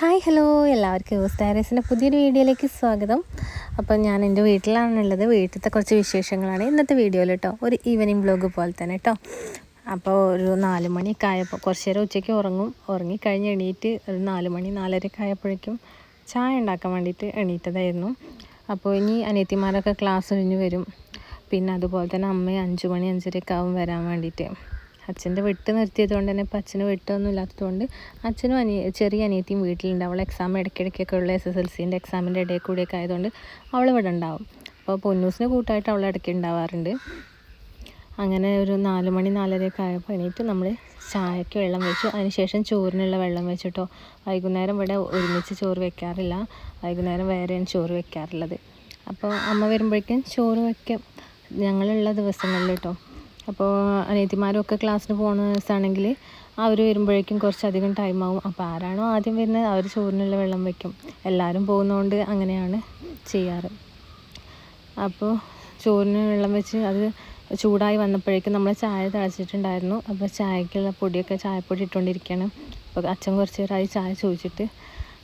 Hi hello. എല്ലാവർക്കും use പുതിയൊരു വീഡിയോയിലേക്ക് സ്വാഗതം. അപ്പോൾ ഞാൻ എന്റെ വീട്ടിലാണുള്ളത്. വീട്ടിലത്തെ കുറച്ച് വിശേഷങ്ങളാണ് ഇന്നത്തെ വീഡിയോയിൽ കേട്ടോ ഒരു ഈവനിങ് ബ്ലോഗ് പോലെ തന്നെ കേട്ടോ അപ്പോൾ ഒരു നാല് മണിയൊക്കെ ആയപ്പോൾ കുറച്ച് നേരം ഉച്ചയ്ക്ക് ഉറങ്ങും. ഉറങ്ങിക്കഴിഞ്ഞ് എണീറ്റ് ഒരു നാല് മണി നാലരയൊക്കെ ആയപ്പോഴേക്കും ചായ ഉണ്ടാക്കാൻ വേണ്ടിയിട്ട് എണീറ്റതായിരുന്നു. അപ്പോൾ ഇനി അനിയത്തിമാരൊക്കെ ക്ലാസ് കഴിഞ്ഞ് വരും. പിന്നെ അതുപോലെ തന്നെ അമ്മയും അഞ്ച് മണി അഞ്ചരയൊക്കെ ആവും വരാൻ വേണ്ടിയിട്ട്. അച്ഛന്റെ വെട്ട് നിർത്തിയത് കൊണ്ട് തന്നെ ഇപ്പം അച്ഛന് വെട്ടൊന്നും ഇല്ലാത്തതുകൊണ്ട് അച്ഛനും അനിയ ചെറിയ അനിയത്തിയും വീട്ടിലുണ്ട്. അവൾ എക്സാം ഇടയ്ക്കിടയ്ക്കൊക്കെ ഉള്ള എസ് എസ് എൽ സിന്റെ എക്സാമിന്റെ ഇടയിൽ കൂടിയൊക്കെ ആയതുകൊണ്ട് അവൾ ഇവിടെ ഉണ്ടാവും. അപ്പോൾ പൊന്നൂസിന് കൂട്ടായിട്ട് അവൾ ഇടയ്ക്ക് ഉണ്ടാവാറുണ്ട്. അങ്ങനെ ഒരു നാല് മണി നാലരയൊക്കെ ആയപ്പോൾ എണീറ്റ് നമ്മൾ ചായയ്ക്ക് വെള്ളം വെച്ചു. അതിനുശേഷം ചോറിനുള്ള വെള്ളം വെച്ചിട്ടോ വൈകുന്നേരം ഇവിടെ ഒരുമിച്ച് ചോറ് വെക്കാറില്ല. വൈകുന്നേരം വേറെയാണ് ചോറ് വെക്കാറുള്ളത്. അപ്പോൾ അമ്മ വരുമ്പോഴേക്കും ചോറ് വയ്ക്കും ഞങ്ങളുള്ള ദിവസങ്ങളിൽ കേട്ടോ. അപ്പോൾ അനിയത്തിമാരും ഒക്കെ ക്ലാസ്സിന് പോകുന്ന ദിവസമാണെങ്കിൽ അവർ വരുമ്പോഴേക്കും കുറച്ചധികം ടൈം ആവും. അപ്പോൾ ആരാണോ ആദ്യം വരുന്നത് അവർ ചോറിനുള്ള വെള്ളം വയ്ക്കും എല്ലാവരും പോകുന്നതുകൊണ്ട് അങ്ങനെയാണ് ചെയ്യാറ്. അപ്പോൾ ചോറിന് വെള്ളം വെച്ച് അത് ചൂടായി വന്നപ്പോഴേക്കും നമ്മൾ ചായ തിളച്ചിട്ടുണ്ടായിരുന്നു. അപ്പോൾ ചായക്കുള്ള പൊടിയൊക്കെ ചായപ്പൊടി ഇട്ടുകൊണ്ടിരിക്കുകയാണ് അപ്പോൾ അച്ഛൻ കുറച്ച് നേരമായി ചായ ചോദിച്ചിട്ട്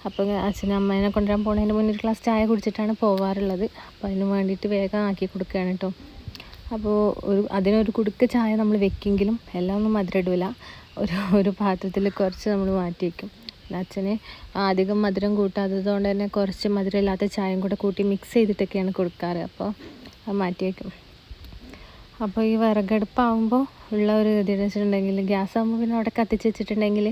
അപ്പോൾ അച്ഛനും അമ്മേനെ കൊണ്ടുവരാൻ പോകുന്നതിന് മുന്നേ ഒരു ഗ്ലാസ് ചായ കുടിച്ചിട്ടാണ് പോവാറുള്ളത്. അപ്പോൾ അതിന് വേണ്ടിയിട്ട് വേഗം ആക്കി കൊടുക്കുകയാണ് കേട്ടോ. അപ്പോൾ ഒരു അതിനൊരു കുടുക്ക ചായ നമ്മൾ വെക്കെങ്കിലും എല്ലാം ഒന്നും മധുരം ഇടില്ല ഒരു ഒരു പാത്രത്തിൽ കുറച്ച് നമ്മൾ മാറ്റി വയ്ക്കും അച്ഛന് അധികം മധുരം കൂട്ടാത്തത് കൊണ്ട് തന്നെ കുറച്ച് മധുരം ഇല്ലാത്ത ചായയും കൂടെ കൂട്ടി മിക്സ് ചെയ്തിട്ടൊക്കെയാണ് കൊടുക്കാറ്. അപ്പോൾ അത് മാറ്റി വയ്ക്കും അപ്പോൾ ഈ വിറകടുപ്പാകുമ്പോൾ ഉള്ള ഒരു ഇതെന്ന് വെച്ചിട്ടുണ്ടെങ്കിൽ ഗ്യാസ് ആകുമ്പോൾ പിന്നെ അവിടെ കത്തിച്ച് വെച്ചിട്ടുണ്ടെങ്കിൽ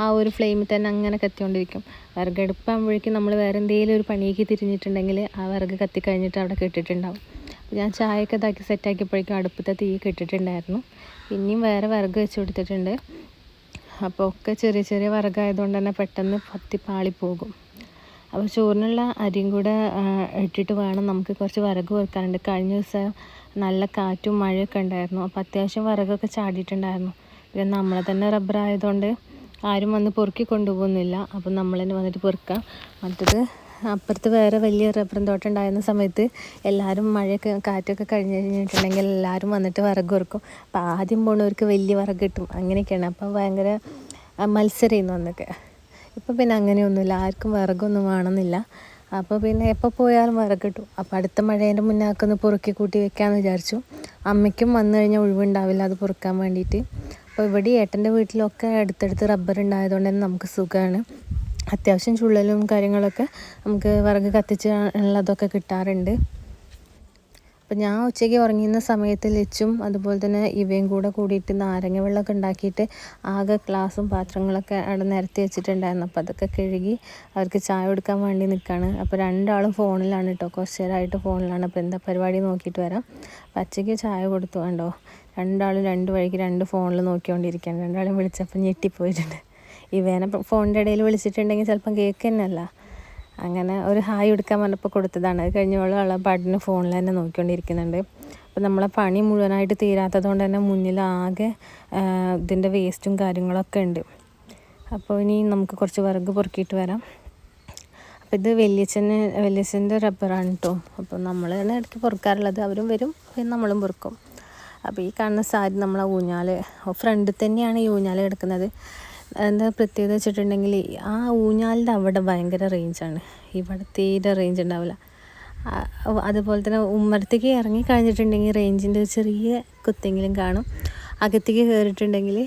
ആ ഒരു ഫ്ലെയിമിൽ തന്നെ അങ്ങനെ കത്തിക്കൊണ്ടിരിക്കും. വിറകടുപ്പാകുമ്പോഴേക്കും നമ്മൾ വേറെ എന്തെങ്കിലും ഒരു പണിയേക്ക് തിരിഞ്ഞിട്ടുണ്ടെങ്കിൽ ആ വിറക് കത്തിക്കഴിഞ്ഞിട്ട് അവിടെ കെട്ടിട്ടുണ്ടാവും. ഞാൻ ചായയൊക്കെ ഇതാക്കി സെറ്റാക്കിയപ്പോഴേക്കും അടുപ്പത്തെ തീ കിട്ടിയിട്ടുണ്ടായിരുന്നു പിന്നെയും വേറെ വിറക് വെച്ച് കൊടുത്തിട്ടുണ്ട്. അപ്പോൾ ഒക്കെ ചെറിയ ചെറിയ വിറകായതുകൊണ്ട് തന്നെ പെട്ടെന്ന് പത്തി പാളിപ്പോകും. അപ്പോൾ ചോറിനുള്ള അരിയും കൂടെ ഇട്ടിട്ട് വേണം നമുക്ക് കുറച്ച് വിറക് വെക്കാനുണ്ട് കഴിഞ്ഞ ദിവസം നല്ല കാറ്റും മഴയൊക്കെ ഉണ്ടായിരുന്നു. അപ്പോൾ അത്യാവശ്യം വിറകൊക്കെ ചാടിയിട്ടുണ്ടായിരുന്നു. പിന്നെ നമ്മളെ തന്നെ റബ്ബർ ആയതുകൊണ്ട് ആരും വന്ന് പൊറുക്കി കൊണ്ടുപോകുന്നില്ല. അപ്പം നമ്മൾ തന്നെ വന്നിട്ട് പൊറുക്കാം. മറ്റത് അപ്പുറത്ത് വേറെ വലിയ റബ്ബർ തോട്ടം ഉണ്ടായിരുന്ന സമയത്ത് എല്ലാവരും മഴയൊക്കെ കാറ്റൊക്കെ കഴിഞ്ഞ് കഴിഞ്ഞിട്ടുണ്ടെങ്കിൽ എല്ലാവരും വന്നിട്ട് വിറക് കുറക്കും അപ്പോൾ ആദ്യം പോണവർക്ക് വലിയ വിറക് കിട്ടും. അങ്ങനെയൊക്കെയാണ്. അപ്പം ഭയങ്കര മത്സരമായിരുന്നു അന്നൊക്കെ. ഇപ്പം പിന്നെ അങ്ങനെയൊന്നുമില്ല. ആർക്കും വിറകൊന്നും വേണമെന്നില്ല. അപ്പോൾ പിന്നെ എപ്പോൾ പോയാലും വിറക് കിട്ടും. അപ്പോൾ അടുത്ത മഴേന്റെ മുന്നാക്ക് ഒന്ന് പൊറുക്കി കൂട്ടി വെക്കാമെന്ന് വിചാരിച്ചു. അമ്മയ്ക്കും വന്നു കഴിഞ്ഞാൽ ഒഴിവുണ്ടാവില്ല അത് പൊറുക്കാൻ വേണ്ടിയിട്ട്. അപ്പോൾ ഇവിടെ ഏട്ടന്റെ വീട്ടിലൊക്കെ അടുത്തടുത്ത് റബ്ബർ ഉണ്ടായതുകൊണ്ട് തന്നെ നമുക്ക് സുഖമാണ് അത്യാവശ്യം ചുള്ളലും കാര്യങ്ങളൊക്കെ നമുക്ക് വിറക് കത്തിച്ച് ഉള്ളതൊക്കെ കിട്ടാറുണ്ട്. അപ്പം ഞാൻ ഉച്ചയ്ക്ക് ഉറങ്ങിയുന്ന സമയത്ത് ലച്ചും അതുപോലെ തന്നെ ഇവയും കൂടെ കൂടിയിട്ട് നാരങ്ങ വെള്ളമൊക്കെ ഉണ്ടാക്കിയിട്ട് ആകെ ഗ്ലാസും പാത്രങ്ങളൊക്കെ അവിടെ നിരത്തി വെച്ചിട്ടുണ്ടായിരുന്നു. അപ്പോൾ അതൊക്കെ കഴുകി അവർക്ക് ചായ കൊടുക്കാൻ വേണ്ടി നിൽക്കുകയാണ് അപ്പോൾ രണ്ടാളും ഫോണിലാണ് കേട്ടോ കുറച്ച് നേരമായിട്ട് ഫോണിലാണ്. അപ്പോൾ എന്താ പരിപാടി നോക്കിയിട്ട് വരാം. പച്ചയ്ക്ക് ചായ കൊടുത്തു. കണ്ടോ? രണ്ടാളും രണ്ട് വഴിക്ക് രണ്ട് ഫോണിൽ നോക്കിക്കൊണ്ടിരിക്കുകയാണ്. രണ്ടാളും വിളിച്ചപ്പോൾ ഞെട്ടിപ്പോയിട്ടുണ്ട്. ഇവേനെ ഫോണിന്റെ ഇടയിൽ വിളിച്ചിട്ടുണ്ടെങ്കിൽ ചിലപ്പം കേൾക്കുന്നല്ല അങ്ങനെ ഒരു ഹായ് എടുക്കാൻ പറഞ്ഞപ്പോൾ കൊടുത്തതാണ്. അത് കഴിഞ്ഞോളം ഉള്ള പാട്ടിന് ഫോണിൽ തന്നെ നോക്കിക്കൊണ്ടിരിക്കുന്നുണ്ട്. അപ്പം നമ്മളെ പണി മുഴുവനായിട്ട് തീരാത്തത് കൊണ്ട് തന്നെ മുന്നിലാകെ ഇതിന്റെ വേസ്റ്റും കാര്യങ്ങളൊക്കെ ഉണ്ട്. അപ്പോൾ ഇനി നമുക്ക് കുറച്ച് വിറക് പൊറുക്കിയിട്ട് വരാം. അപ്പോൾ ഇത് വലിയച്ഛന് വലിയച്ഛന്റെ റബ്ബറാണ് കേട്ടോ അപ്പോൾ നമ്മൾ തന്നെ ഇടയ്ക്ക് പൊറുക്കാറുള്ളത്. അവരും വരും പിന്നെ നമ്മളും പൊറുക്കും. അപ്പോൾ ഈ കാണുന്ന സാരി നമ്മളെ ഊഞ്ഞാൽ ഫ്രണ്ടിൽ തന്നെയാണ് ഈ ഊഞ്ഞാൽ കിടക്കുന്നത്. എന്താ പ്രത്യേകത വെച്ചിട്ടുണ്ടെങ്കിൽ ആ ഊഞ്ഞാലിന്റെ അവിടെ ഭയങ്കര റേഞ്ചാണ് ഇവിടെ തീരെ റേഞ്ച് ഉണ്ടാവില്ല. അതുപോലെ തന്നെ ഉമ്മരത്തേക്ക് ഇറങ്ങി കഴിഞ്ഞിട്ടുണ്ടെങ്കിൽ റേഞ്ചിന്റെ ചെറിയ കുത്തെങ്കിലും കാണും. അകത്തേക്ക് കയറിയിട്ടുണ്ടെങ്കിൽ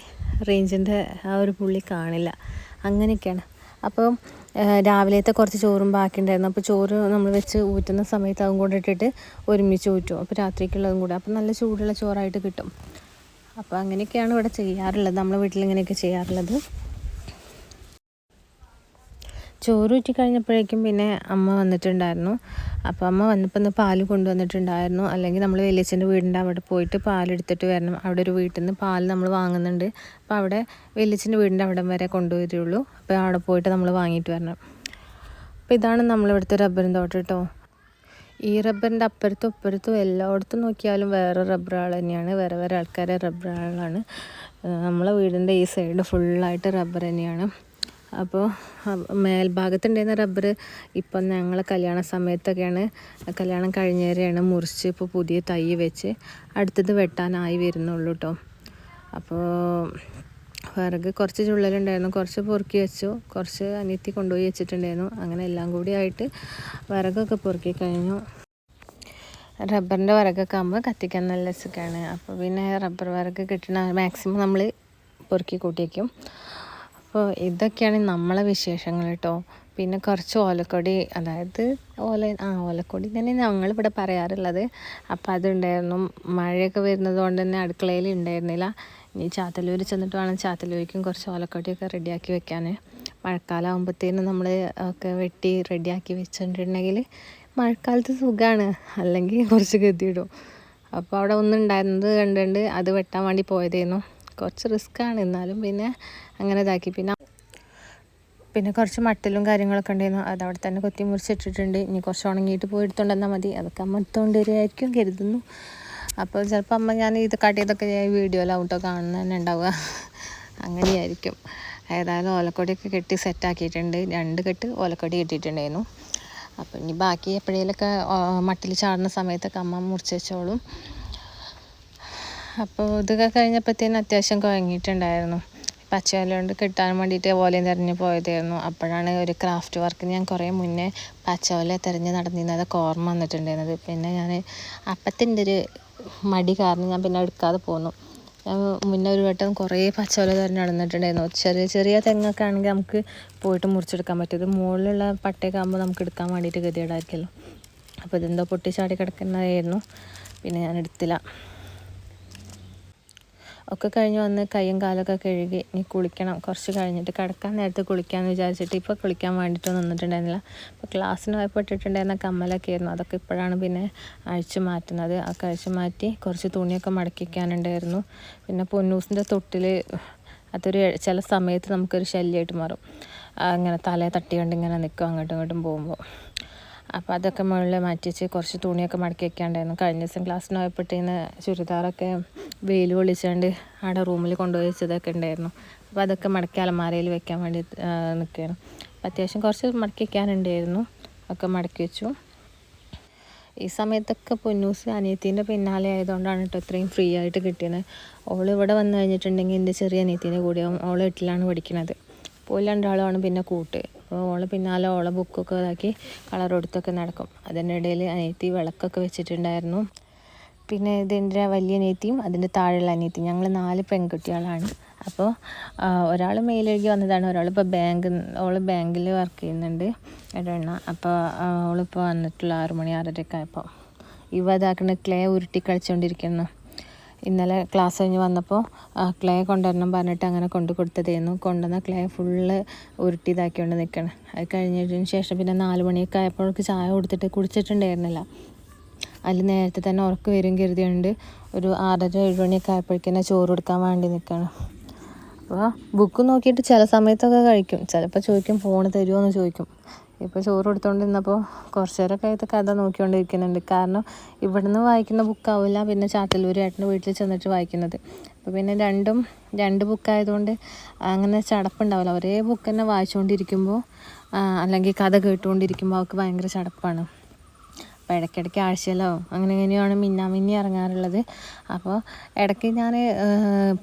റേഞ്ചിന്റെ ആ ഒരു പുള്ളി കാണില്ല. അങ്ങനെയൊക്കെയാണ്. അപ്പോൾ രാവിലത്തെ കുറച്ച് ചോറും ബാക്കി ഉണ്ടായിരുന്നു അപ്പോൾ ചോറ് നമ്മൾ വെച്ച് ഊറ്റുന്ന സമയത്ത് അതും കൂടെ ഇട്ടിട്ട് ഒരുമിച്ച് ഊറ്റും. അപ്പോൾ രാത്രിക്കുള്ളതും കൂടെ. അപ്പോൾ നല്ല ചൂടുള്ള ചോറായിട്ട് കിട്ടും. അപ്പോൾ അങ്ങനെയൊക്കെയാണ് ഇവിടെ ചെയ്യാറുള്ളത്. നമ്മളെ വീട്ടിൽ ഇങ്ങനെയൊക്കെ ചെയ്യാറുള്ളത്. ചോറ് ഊറ്റി കഴിഞ്ഞപ്പോഴേക്കും പിന്നെ അമ്മ വന്നിട്ടുണ്ടായിരുന്നു. അപ്പോൾ അമ്മ വന്നപ്പോൾ ഒന്ന് പാൽ കൊണ്ടുവന്നിട്ടുണ്ടായിരുന്നു. അല്ലെങ്കിൽ നമ്മൾ വലിയച്ഛന്റെ വീടിന്റെ അവിടെ പോയിട്ട് പാലെടുത്തിട്ട് വരണം. അവിടെ ഒരു വീട്ടിൽ നിന്ന് പാൽ നമ്മൾ വാങ്ങുന്നുണ്ട്. അപ്പോൾ അവിടെ വലിയച്ഛന്റെ വീടിന്റെ അവിടം വരെ കൊണ്ടുവരുള്ളൂ. അപ്പോൾ അവിടെ പോയിട്ട് നമ്മൾ വാങ്ങിയിട്ട് വരണം. അപ്പോൾ ഇതാണ് നമ്മളിവിടുത്തെ റബ്ബറിൻ തോട്ടം കേട്ടോ. ഈ റബ്ബറിന്റെ അപ്പുറത്തും ഇപ്പുറത്തും എല്ലായിടത്തും നോക്കിയാലും വേറെ റബ്ബറുകൾ തന്നെയാണ് വേറെ വേറെ ആൾക്കാരെ റബ്ബറുകളാണ് നമ്മളെ വീടിന്റെ ഈ സൈഡ് ഫുള്ളായിട്ട് റബ്ബർ തന്നെയാണ്. അപ്പോൾ മേൽഭാഗത്തുണ്ടായിരുന്ന റബ്ബർ ഇപ്പം ഞങ്ങൾ കല്യാണ സമയത്തൊക്കെയാണ് കല്യാണം കഴിഞ്ഞവരെയാണ് മുറിച്ച് ഇപ്പോൾ പുതിയ തൈ വെച്ച് അടുത്തത് വെട്ടാനായി വരുന്നുള്ളൂ കേട്ടോ അപ്പോൾ വിറക് കുറച്ച് ചുള്ളലുണ്ടായിരുന്നു കുറച്ച് പൊറുക്കി വെച്ചു കുറച്ച് അനിയത്തി കൊണ്ടുപോയി വെച്ചിട്ടുണ്ടായിരുന്നു. അങ്ങനെ എല്ലാം കൂടി ആയിട്ട് വിറകൊക്കെ പൊറുക്കി കഴിഞ്ഞു. റബ്ബറിന്റെ വിറകൊക്കെ ആകുമ്പോൾ കത്തിക്കാൻ നല്ല സുഖമാണ് അപ്പോൾ പിന്നെ റബ്ബർ വിറക് കിട്ടണ മാക്സിമം നമ്മൾ പൊറുക്കി കൂട്ടിയേക്കും അപ്പോൾ ഇതൊക്കെയാണ് നമ്മളെ വിശേഷങ്ങൾ കേട്ടോ. പിന്നെ കുറച്ച് ഓലക്കൊടി അതായത് ഓല ആ ഓലക്കൊടി തന്നെ ഞങ്ങളിവിടെ പറയാറുള്ളത്. അപ്പോൾ അതുണ്ടായിരുന്നു. മഴയൊക്കെ വരുന്നത് കൊണ്ട് തന്നെ അടുക്കളയിൽ ഉണ്ടായിരുന്നില്ല. ഇനി ചാത്തല്ലൂർ ചെന്നിട്ട് വേണം ചാത്തല്ലൂരിക്കും കുറച്ച് ഓലക്കൊടിയൊക്കെ റെഡിയാക്കി വെക്കാൻ. മഴക്കാലം ആകുമ്പോഴത്തേനും നമ്മൾ ഒക്കെ വെട്ടി റെഡിയാക്കി വെച്ചിട്ടുണ്ടെങ്കിൽ മഴക്കാലത്ത് സുഖമാണ് അല്ലെങ്കിൽ കുറച്ച് ഗതിയിടും. അപ്പോൾ അവിടെ ഒന്നും ഉണ്ടായിരുന്നത് കണ്ടുകൊണ്ട് അത് വെട്ടാൻ വേണ്ടി പോയതായിരുന്നു കുറച്ച് റിസ്ക്കാണ് എന്നാലും പിന്നെ അങ്ങനെ ഇതാക്കി. പിന്നെ പിന്നെ കുറച്ച് മട്ടലും കാര്യങ്ങളൊക്കെ ഉണ്ടായിരുന്നു. അത് അവിടെ തന്നെ കൊത്തി മുറിച്ചിട്ടിട്ടുണ്ട് ഇനി കുറച്ച് ഉണങ്ങിയിട്ട് പോയി എടുത്തോണ്ടെന്നാൽ മതി. അതൊക്കെ അമ്മ വരുമായിരിക്കും കരുതുന്നു. അപ്പോൾ ചിലപ്പോൾ അമ്മ ഞാൻ ഇത് കാട്ടിയതൊക്കെ വീഡിയോയിലാവും കേട്ടോ കാണുന്ന തന്നെ ഉണ്ടാവുക. അങ്ങനെയായിരിക്കും. ഏതായാലും ഓലക്കൊടിയൊക്കെ കെട്ടി സെറ്റാക്കിയിട്ടുണ്ട്. രണ്ട് കെട്ട് ഓലക്കൊടി കെട്ടിയിട്ടുണ്ടായിരുന്നു. അപ്പോൾ ഇനി ബാക്കി എപ്പോഴേലൊക്കെ മട്ടിൽ ചാടുന്ന സമയത്തൊക്കെ അമ്മ മുറിച്ച് വെച്ചോളും. അപ്പോൾ ഇതൊക്കെ കഴിഞ്ഞപ്പോഴത്തേനും അത്യാവശ്യം കുഴങ്ങിയിട്ടുണ്ടായിരുന്നു. പച്ചയില കൊണ്ട് കിട്ടാൻ വേണ്ടിയിട്ട് ഓലയും തിരഞ്ഞ് പോയതായിരുന്നു. അപ്പോഴാണ് ഒരു ക്രാഫ്റ്റ് വർക്ക് ഞാൻ കുറേ മുന്നേ പച്ചവല തിരഞ്ഞ് നടന്നിരുന്നത്. ഓർമ്മ വന്നിട്ടുണ്ടായിരുന്നത്. പിന്നെ ഞാൻ അപ്പത്തിന്റെ ഒരു മടി കാരണം ഞാൻ പിന്നെ എടുക്കാതെ പോന്നു. മുന്നേ ഒരു വട്ടം കുറേ പച്ചോല തന്നെ നടന്നിട്ടുണ്ടായിരുന്നു. ചെറിയ ചെറിയ തെങ്ങൊക്കെ ആണെങ്കിൽ നമുക്ക് പോയിട്ട് മുറിച്ചെടുക്കാൻ പറ്റും. മുകളിലുള്ള പട്ടയൊക്കെ ആകുമ്പോൾ നമുക്ക് എടുക്കാൻ വേണ്ടിയിട്ട് ഗതികേടായിരിക്കുമല്ലോ. അപ്പോൾ ഇതെന്തോ പൊട്ടിച്ചാടി കിടക്കുന്നതായിരുന്നു. പിന്നെ ഞാൻ എടുത്തില്ല. ഒക്കെ കഴിഞ്ഞ് വന്ന് കൈയും കാലൊക്കെ കഴുകി ഇനി കുളിക്കണം. കുറച്ച് കഴിഞ്ഞിട്ട് കിടക്കാൻ നേരത്തെ കുളിക്കാമെന്ന് വിചാരിച്ചിട്ട് ഇപ്പോൾ കുളിക്കാൻ വേണ്ടിയിട്ട് നിന്നിട്ടുണ്ടായിരുന്നില്ല. അപ്പോൾ ക്ലാസ്സിന് പോയപ്പോൾ ഇട്ടിട്ടുണ്ടായിരുന്ന കമ്മലൊക്കെ ആയിരുന്നു. അതൊക്കെ ഇപ്പോഴാണ് പിന്നെ അഴിച്ചു മാറ്റുന്നത്. ആ അഴിച്ചു മാറ്റി കുറച്ച് തുണിയൊക്കെ മടക്കിക്കാനുണ്ടായിരുന്നു പിന്നെ പൊന്നൂസിന്റെ തൊട്ടിൽ അതൊരു ചില സമയത്ത് നമുക്കൊരു ശല്യമായിട്ട് മാറും. അങ്ങനെ തലയെ തട്ടിക്കൊണ്ട് ഇങ്ങനെ നിൽക്കും അങ്ങോട്ടും ഇങ്ങോട്ടും പോകുമ്പോൾ അപ്പോൾ അതൊക്കെ മുകളിൽ മാറ്റിച്ച് കുറച്ച് തുണിയൊക്കെ മടക്കി വെക്കാണ്ടായിരുന്നു. കഴിഞ്ഞ ദിവസം ക്ലാസ്സിന് പോയപ്പോഴത്തേന് ചുരിദാറൊക്കെ വെയിൽ പൊളിച്ചുകൊണ്ട് അവിടെ റൂമിൽ കൊണ്ടുപോയി വെച്ചതൊക്കെ ഉണ്ടായിരുന്നു അപ്പോൾ അതൊക്കെ മടക്കി അലമാരയിൽ വെക്കാൻ വേണ്ടി നിൽക്കുകയാണ് അപ്പോൾ അത്യാവശ്യം കുറച്ച് മടക്കി വെക്കാനുണ്ടായിരുന്നു. ഒക്കെ മടക്കി വെച്ചു. ഈ സമയത്തൊക്കെ പൊന്നൂസ് അനിയത്തിന്റെ പിന്നാലെ ആയതുകൊണ്ടാണ് കേട്ടോ ഇത്രയും ഫ്രീ ആയിട്ട് കിട്ടിയത്. ഓൾ ഇവിടെ വന്നു കഴിഞ്ഞിട്ടുണ്ടെങ്കിൽ എന്റെ ചെറിയ അനിയത്തിന്റെ കൂടെയാവും. ഓൾ എട്ടിലാണ് പഠിക്കുന്നത് അപ്പോൾ രണ്ടാളുമാണ് പിന്നെ കൂട്ട്. അപ്പോൾ ഓളെ പിന്നാലെ ഓളെ ബുക്കൊക്കെ ഇതാക്കി കളർ കൊടുത്തൊക്കെ നടക്കും. അതിന്റെ ഇടയിൽ അനിയത്തി വിളക്കൊക്കെ വെച്ചിട്ടുണ്ടായിരുന്നു. പിന്നെ ഇതിന്റെ വലിയ അനിയത്തിയും അതിന്റെ താഴെയുള്ള അനിയത്തിയും ഞങ്ങൾ നാല് പെൺകുട്ടികളാണ്. അപ്പോൾ ഒരാൾ മെയിലേക്ക് വന്നതാണ്. ഒരാളിപ്പോൾ ബാങ്ക് ഓൾ ബാങ്കിൽ വർക്ക് ചെയ്യുന്നുണ്ട്. ഒരെണ്ണ. അപ്പോൾ ഓളിപ്പോൾ വന്നിട്ടുള്ള ആറുമണി ആറരയൊക്കെ ആയപ്പോൾ. ഇവ ഇതാക്കുന്ന ക്ലേ ഉരുട്ടി കളിച്ചുകൊണ്ടിരിക്കുന്നു. ഇന്നലെ ക്ലാസ് കഴിഞ്ഞ് വന്നപ്പോൾ ക്ലേ കൊണ്ടുവരണം പറഞ്ഞിട്ട് അങ്ങനെ കൊണ്ടു കൊടുത്തതായിരുന്നു കൊണ്ടുവന്ന ക്ലേ ഫുള്ള് ഉരുട്ടി കൊണ്ട് നിൽക്കണം അത് കഴിഞ്ഞതിന് ശേഷം പിന്നെ നാല് മണിയൊക്കെ ആയപ്പോഴേക്ക് ചായ കൊടുത്തിട്ട് കുടിച്ചിട്ടുണ്ടായിരുന്നില്ല. അതിൽ നേരത്തെ തന്നെ ഉറക്ക് വരും കരുതിയുണ്ട് ഒരു ആറര ഏഴ് മണിയൊക്കെ ആയപ്പോഴേക്കും ചോറ് കൊടുക്കാൻ വേണ്ടി നിൽക്കണം അപ്പോൾ ബുക്ക് നോക്കിയിട്ട് ചില സമയത്തൊക്കെ കഴിക്കും. ചിലപ്പോൾ ചോദിക്കും ഫോൺ തരുമോ എന്ന് ചോദിക്കും. ഇപ്പോൾ ചോറ് കൊടുത്തുകൊണ്ടിരുന്നപ്പോൾ കുറച്ച് നേരമൊക്കെ ആയിട്ട് കഥ നോക്കിക്കൊണ്ടിരിക്കുന്നുണ്ട്. കാരണം ഇവിടുന്ന് വായിക്കുന്ന ബുക്കാവില്ല പിന്നെ ചാത്തല്ലൂർ ഏട്ടന്റെ വീട്ടിൽ ചെന്നിട്ട് വായിക്കുന്നത്. അപ്പോൾ പിന്നെ രണ്ടും രണ്ട് ബുക്കായതുകൊണ്ട് അങ്ങനെ ചടപ്പുണ്ടാവില്ല. ഒരേ ബുക്ക് തന്നെ വായിച്ചുകൊണ്ടിരിക്കുമ്പോൾ അല്ലെങ്കിൽ കഥ കേട്ടുകൊണ്ടിരിക്കുമ്പോൾ അവൾക്ക് ഭയങ്കര ചടപ്പാണ്. അപ്പോൾ ഇടയ്ക്കിടയ്ക്ക് ആഴ്ചയിലോ അങ്ങനെ ഇങ്ങനെയാണ് മിന്നാമിന്നി ഇറങ്ങാറുള്ളത്. അപ്പോൾ ഇടയ്ക്ക് ഞാൻ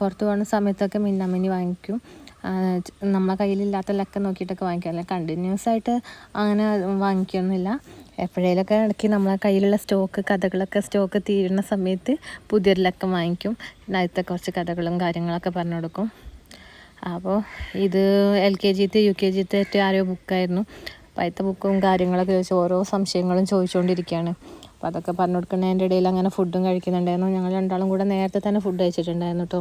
പുറത്ത് പോകുന്ന സമയത്തൊക്കെ മിന്നാമിന്നി വാങ്ങിക്കും. നമ്മളെ കയ്യിലില്ലാത്ത ലക്ക നോക്കിയിട്ടൊക്കെ വാങ്ങിക്കും. അല്ലെങ്കിൽ കണ്ടിന്യൂസ് ആയിട്ട് അങ്ങനെ വാങ്ങിക്കൊന്നുമില്ല. എപ്പോഴേലൊക്കെ ഇടയ്ക്ക് നമ്മളെ കയ്യിലുള്ള സ്റ്റോക്ക് കഥകളൊക്കെ സ്റ്റോക്ക് തീരുന്ന സമയത്ത് പുതിയൊരു ലക്കം വാങ്ങിക്കും. അടുത്ത കുറച്ച് കഥകളും കാര്യങ്ങളൊക്കെ പറഞ്ഞു കൊടുക്കും. അപ്പോൾ ഇത് എൽ കെ ജിത്തെ യു കെ ജിത്തെ ആരോ ബുക്കായിരുന്നു. അപ്പോൾ പൈത്ത ബുക്കും കാര്യങ്ങളൊക്കെ ചോദിച്ച് ഓരോ സംശയങ്ങളും ചോദിച്ചുകൊണ്ടിരിക്കുകയാണ്. അപ്പോൾ അതൊക്കെ പറഞ്ഞു കൊടുക്കുന്നതിന്റെ ഇടയിൽ അങ്ങനെ ഫുഡും കഴിക്കുന്നുണ്ടായിരുന്നു. ഞങ്ങൾ രണ്ടാളും കൂടെ നേരത്തെ തന്നെ ഫുഡ് കഴിച്ചിട്ടുണ്ടായിരുന്നു കേട്ടോ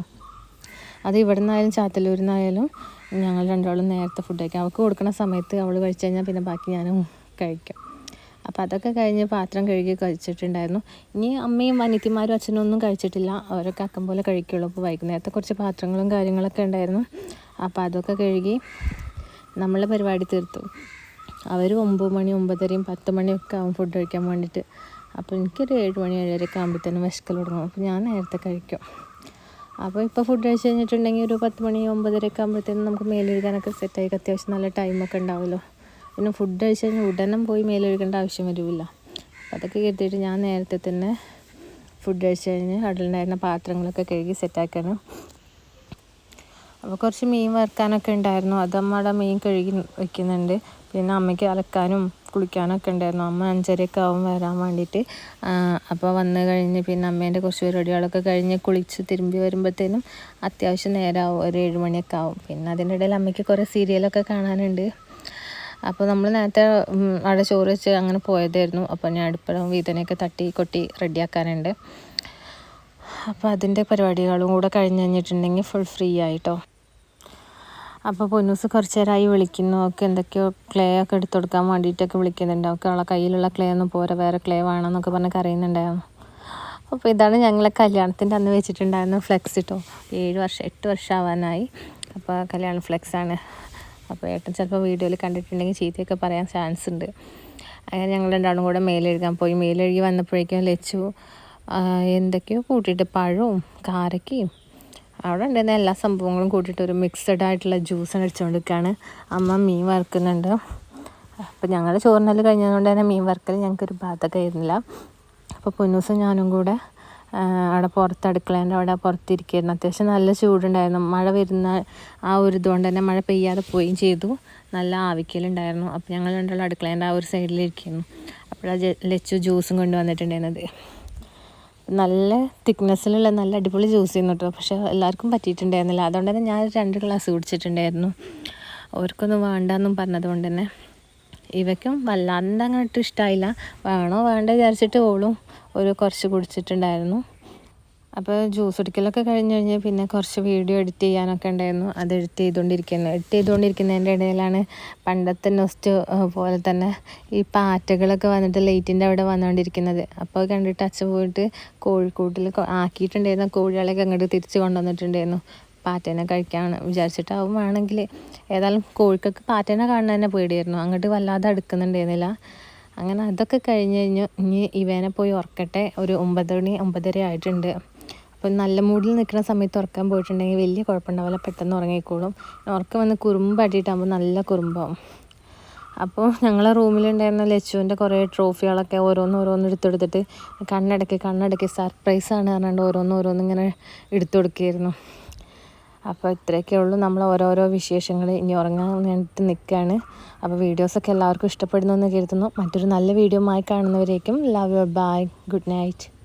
അത് ഇവിടെ നിന്നായാലും ചാത്തല്ലൂരിൽ നിന്നായാലും ഞങ്ങൾ രണ്ടാളും നേരത്തെ ഫുഡ് കഴിക്കാം. അവൾക്ക് കൊടുക്കുന്ന സമയത്ത് അവൾ കഴിച്ചു കഴിഞ്ഞാൽ പിന്നെ ബാക്കി ഞാനും കഴിക്കും. അപ്പോൾ അതൊക്കെ കഴിഞ്ഞ് പാത്രം കഴുകി കഴിച്ചിട്ടുണ്ടായിരുന്നു. ഇനി അമ്മയും അനിയത്തിമാരും അച്ഛനും ഒന്നും കഴിച്ചിട്ടില്ല. അവരൊക്കെ അക്കം പോലെ കഴിക്കുകയുള്ളൂ അപ്പോൾ വൈകുന്നേരത്തെ കുറച്ച് പാത്രങ്ങളും കാര്യങ്ങളൊക്കെ ഉണ്ടായിരുന്നു. അപ്പോൾ അതൊക്കെ കഴുകി നമ്മളെ പരിപാടി തീർത്തു. അവർ ഒമ്പത് മണി ഒമ്പതരയും പത്ത് മണിയൊക്കെ ആവും ഫുഡ് കഴിക്കാൻ വേണ്ടിയിട്ട് അപ്പോൾ എനിക്കൊരു ഏഴ് മണി ഏഴരയൊക്കെ ആകുമ്പോഴത്തേനും വിശക്കൽ തുടങ്ങും. അപ്പോൾ ഞാൻ നേരത്തെ കഴിക്കും. അപ്പോൾ ഇപ്പോൾ ഫുഡ് കഴിച്ച് കഴിഞ്ഞിട്ടുണ്ടെങ്കിൽ ഒരു പത്ത് മണി ഒമ്പതരയൊക്കെ ആകുമ്പോഴത്തേനും നമുക്ക് മേലൊഴുകാനൊക്കെ സെറ്റായി അത്യാവശ്യം നല്ല ടൈമൊക്കെ ഉണ്ടാവുമല്ലോ. പിന്നെ ഫുഡ് കഴിച്ച് കഴിഞ്ഞാൽ ഉടനെ പോയി മേലെഴുകേണ്ട ആവശ്യം അപ്പോൾ അതൊക്കെ കരുതിയിട്ട് ഞാൻ നേരത്തെ തന്നെ ഫുഡ് കഴിച്ച് കഴിഞ്ഞ് അതിലുണ്ടായിരുന്ന പാത്രങ്ങളൊക്കെ കഴുകി സെറ്റാക്കാനും അപ്പോൾ കുറച്ച് മീൻ വറുക്കാനൊക്കെ ഉണ്ടായിരുന്നു. അത് അമ്മയുടെ മീൻ കഴുകി വയ്ക്കുന്നുണ്ട് പിന്നെ അമ്മയ്ക്ക് അലക്കാനും കുളിക്കാനൊക്കെ ഉണ്ടായിരുന്നു. അമ്മ അഞ്ചരയൊക്കെ ആവും വരാൻ വേണ്ടിയിട്ട്. അപ്പോൾ വന്ന് കഴിഞ്ഞ് പിന്നെ അമ്മേന്റെ കുറച്ച് പരിപാടികളൊക്കെ കഴിഞ്ഞ് കുളിച്ച് തിരുമ്പി വരുമ്പോഴത്തേനും അത്യാവശ്യം നേരമാവും ഒരു ഏഴ് മണിയൊക്കെ ആവും. പിന്നെ അതിന്റെ ഇടയിൽ അമ്മയ്ക്ക് കുറേ സീരിയലൊക്കെ കാണാനുണ്ട്. അപ്പോൾ നമ്മൾ നേരത്തെ അവിടെ ചോറ് വെച്ച് അങ്ങനെ പോയതായിരുന്നു. അപ്പോൾ ഞാൻ അടുപ്പഴം വീതനയൊക്കെ തട്ടി കൊട്ടി റെഡിയാക്കാനുണ്ട്. അപ്പോൾ അതിന്റെ പരിപാടികളും കൂടെ കഴിഞ്ഞ് കഴിഞ്ഞിട്ടുണ്ടെങ്കിൽ ഫുൾ ഫ്രീ ആയിട്ടോ. അപ്പോൾ പൊന്നൂസ് കുറച്ച് നേരമായി വിളിക്കുന്നു. ഒക്കെ എന്തൊക്കെയോ ക്ലേ ഒക്കെ എടുത്തു കൊടുക്കാൻ വേണ്ടിയിട്ടൊക്കെ വിളിക്കുന്നുണ്ട്. ഒക്കെ അവളെ കയ്യിലുള്ള ക്ലേ ഒന്നും പോരാ വേറെ ക്ലേ വേണമെന്നൊക്കെ പറഞ്ഞ് കരയുന്നുണ്ടായിരുന്നു. അപ്പോൾ ഇതാണ് ഞങ്ങളെ കല്യാണത്തിന്റെ അന്ന് വെച്ചിട്ടുണ്ടായിരുന്നു ഫ്ലെക്സ് ഇട്ടോ ഏഴ് വർഷം എട്ട് വർഷം ആവാനായി. അപ്പോൾ കല്യാണ ഫ്ലെക്സാണ് അപ്പോൾ ഏട്ടൻ ചിലപ്പോൾ വീഡിയോയിൽ കണ്ടിട്ടുണ്ടെങ്കിൽ ചീത്തയൊക്കെ പറയാൻ ചാൻസ് ഉണ്ട്. അങ്ങനെ ഞങ്ങൾ രണ്ടാളും കൂടെ മേലെഴുകാൻ പോയി. മേലെഴുകി വന്നപ്പോഴേക്കും ലച്ചു എന്തൊക്കെയോ കൂട്ടിയിട്ട് പഴവും കാരക്കയും അവിടെ ഉണ്ടായിരുന്ന എല്ലാ സംഭവങ്ങളും കൂട്ടിയിട്ട് ഒരു മിക്സഡ് ആയിട്ടുള്ള ജ്യൂസ് അടിച്ചുകൊണ്ടിരിക്കുകയാണ് അമ്മ മീൻ വറുക്കുന്നുണ്ട്. അപ്പോൾ ഞങ്ങൾ ചോറിനെല്ലാം കഴിഞ്ഞതുകൊണ്ട് തന്നെ മീൻ വറുക്കൽ ഞങ്ങൾക്കൊരു ബാധകമായിരുന്നില്ല അപ്പോൾ പൊന്നൂസും ഞാനും കൂടെ അവിടെ പുറത്ത് അടുക്കളേന്റെ അവിടെ പുറത്തിരിക്കുകയായിരുന്നു അത്യാവശ്യം നല്ല ചൂടുണ്ടായിരുന്നു. മഴ വരുന്ന ആ ഒരു ഇതുകൊണ്ട് തന്നെ മഴ പെയ്യാതെ പോവുകയും ചെയ്തു. നല്ല ആവിക്കലുണ്ടായിരുന്നു. അപ്പോൾ ഞങ്ങൾ രണ്ടുള്ള അടുക്കളേന്റെ ആ ഒരു സൈഡിലിരിക്കുന്നു അപ്പോഴാണ് ലച്ചു ജ്യൂസും കൊണ്ടുവന്നിട്ടുണ്ടായിരുന്നത്. നല്ല തിക്നെസ്സിലുള്ള നല്ല അടിപൊളി ജ്യൂസ് ചെയ്യുന്നു കേട്ടോ പക്ഷെ എല്ലാവർക്കും പറ്റിയിട്ടുണ്ടായിരുന്നില്ല. അതുകൊണ്ട് തന്നെ ഞാൻ രണ്ട് ഗ്ലാസ് കുടിച്ചിട്ടുണ്ടായിരുന്നു. അവർക്കൊന്നും വേണ്ടെന്നും പറഞ്ഞതുകൊണ്ട് തന്നെ. ഇവയ്ക്കും വല്ലാണ്ട് അങ്ങോട്ട് ഇഷ്ടമായില്ല വേണോ വേണ്ട വിചാരിച്ചിട്ട് ഓളും ഒരു കുറച്ച് കുടിച്ചിട്ടുണ്ടായിരുന്നു. അപ്പോൾ ജ്യൂസ് കുടിക്കലൊക്കെ കഴിഞ്ഞ് കഴിഞ്ഞ് പിന്നെ കുറച്ച് വീഡിയോ എഡിറ്റ് ചെയ്യാനൊക്കെ ഉണ്ടായിരുന്നു. അത് എഡിറ്റ് ചെയ്തുകൊണ്ടിരിക്കുന്നത് എഡിറ്റ് ചെയ്തുകൊണ്ടിരിക്കുന്നതിന്റെ ഇടയിലാണ് പണ്ടത്തെ നെസ്റ്റ് പോലെ തന്നെ ഈ പാറ്റകളൊക്കെ വന്നിട്ട് ലൈറ്റിന്റെ അവിടെ വന്നുകൊണ്ടിരിക്കുന്നത്. അപ്പോൾ കണ്ടിട്ട് അച്ഛൻ പോയിട്ട് കോഴിക്കൂട്ടിൽ ആക്കിയിട്ടുണ്ടായിരുന്ന. കോഴികളെയൊക്കെ അങ്ങോട്ട് തിരിച്ച് കൊണ്ടുവന്നിട്ടുണ്ടായിരുന്നു. പാറ്റേനെ കഴിക്കാൻ വിചാരിച്ചിട്ടാവും വേണമെങ്കിൽ ഏതായാലും കോഴിക്കൊക്കെ പാറ്റേനെ കാണുന്ന തന്നെ പേടിയായിരുന്നു. അങ്ങോട്ട് വല്ലാതെ അടുക്കുന്നുണ്ടായിരുന്നില്ല. അങ്ങനെ അതൊക്കെ കഴിഞ്ഞ് കഴിഞ്ഞു ഇനി ഇവനെ പോയി ഉറക്കട്ടെ. ഒരു ഒമ്പത് മണി ഒമ്പതര ആയിട്ടുണ്ട്. അപ്പം നല്ല മൂഡിൽ നിൽക്കുന്ന സമയത്ത് ഉറക്കാൻ പോയിട്ടുണ്ടെങ്കിൽ വലിയ കുഴപ്പമുണ്ടാവില്ല. പെട്ടെന്ന് ഉറങ്ങിക്കോളും. ഉറക്കം വന്ന് കുറുമ്പാട്ടിയിട്ടാകുമ്പോൾ നല്ല കുറുമ്പാവും. അപ്പോൾ ഞങ്ങളെ റൂമിലുണ്ടായിരുന്ന ലച്ചുവിന്റെ കുറേ ട്രോഫികളൊക്കെ ഓരോന്ന് ഓരോന്ന് എടുത്തെടുത്തിട്ട് കണ്ണടക്കി കണ്ണടക്കി സർപ്രൈസാണ് പറഞ്ഞുകൊണ്ട് ഓരോന്ന് ഓരോന്ന് ഇങ്ങനെ എടുത്തു കൊടുക്കുകയായിരുന്നു അപ്പോൾ ഇത്രയൊക്കെ ഉള്ളൂ. നമ്മൾ ഓരോരോ വിശേഷങ്ങൾ ഇനി ഉറങ്ങാൻ വേണ്ടിയിട്ട് നിൽക്കുകയാണ്. അപ്പോൾ വീഡിയോസൊക്കെ എല്ലാവർക്കും ഇഷ്ടപ്പെടുന്നു എന്ന് കരുതുന്നു. മറ്റൊരു നല്ല വീഡിയോ ആയി കാണുന്നവരേക്കും. Love your bye good night